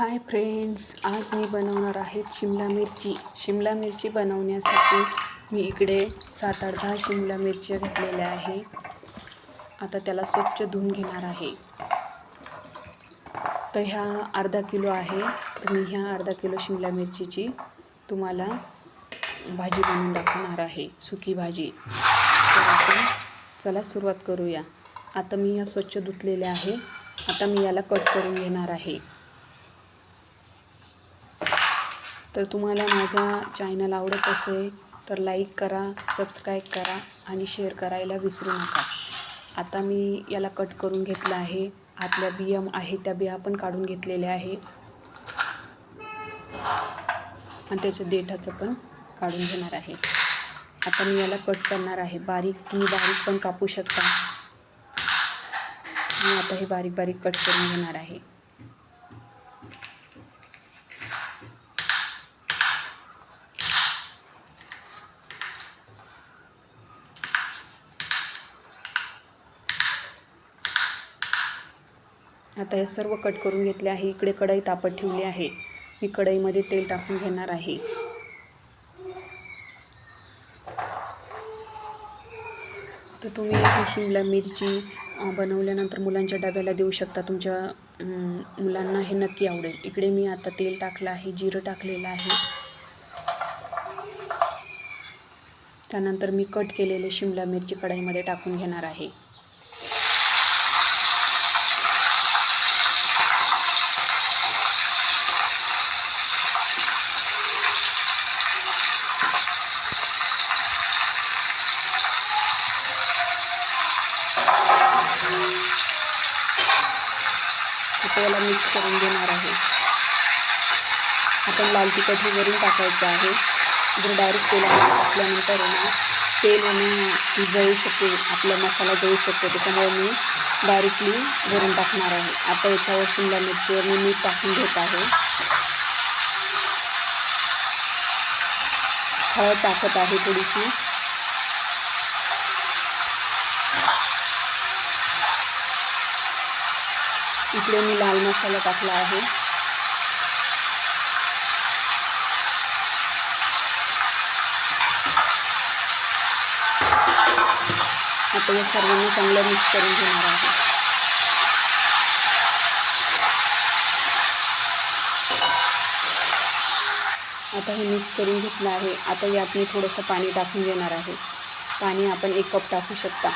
Hi friends आज मी बनवणार आहे शिमला मिरची. शिमला मिरची बनवण्यासाठी मी इकडे सात आठ दहा शिमला मिरच्या घेतलेल्या आहे. आता त्याला स्वच्छ धुवून घेणार आहे. तर ह्या अर्धा किलो आहे. तर मी ह्या अर्धा किलो शिमला मिरचीची तुम्हाला भाजी बनवून दाखवणार आहे. सुकी भाजी. तर आपण चला सुरुवात करूया. आता मी ह्या स्वच्छ धुतलेल्या आहे. आता मी याला कट करून घेणार आहे. तर तुम्हाला माझा चॅनल आवडत असेल तर लाईक करा सबस्क्राईब करा आणि शेअर करायला विसरू नका. आता मी याला कट करून घेतलं आहे. आतल्या बिया आहे त्या बिया पण काढून घेतलेल्या आहे. आणि त्याच्या देठाचं पण काढून घेणार आहे. आता मी याला कट करणार आहे. बारीक तुम्ही बारीक पण कापू शकता. मी आता हे बारीक बारीक कट करून घेणार आहे. आता हे सर्व कट करून घेतले आहे. इकडे कढई तापत ठेवली आहे. मी कढईमध्ये तेल टाकून घेणार आहे. तर तुम्ही ही शिमला मिरची बनवल्यानंतर मुलांच्या डब्याला देऊ शकता. तुमच्या मुलांना हे नक्की आवडेल. इकडे मी आता तेल टाकलं आहे जिरं टाकलेलं आहे. त्यानंतर मी कट केलेले शिमला मिरची कढईमध्ये टाकून घेणार आहे. आता याला मिक्स करून घेणार आहे. आपण लाल तिखट हे वरून टाकायचं आहे. जर डायरेक्ट तेलामध्ये टाकल्यानंतर ना तेल आणि जळू शकते आपला मसाला जळू शकतो. त्याच्यामुळे मी डायरेक्टली वरून टाकणार आहे. आता याच्यावर शिमला मिरचीवर मी मीठ टाकून घेत आहे. हळद टाकत आहे थोडीशी. इकडे मी लाल मसाला टाकला आहे. आता या सर्वांना चांगलं मिक्स करून घेणार आहे. आता हे मिक्स करून घेतलं आहे. आता यात मी थोडंसं पाणी टाकून घेणार आहे. पाणी आपण एक कप टाकू शकता.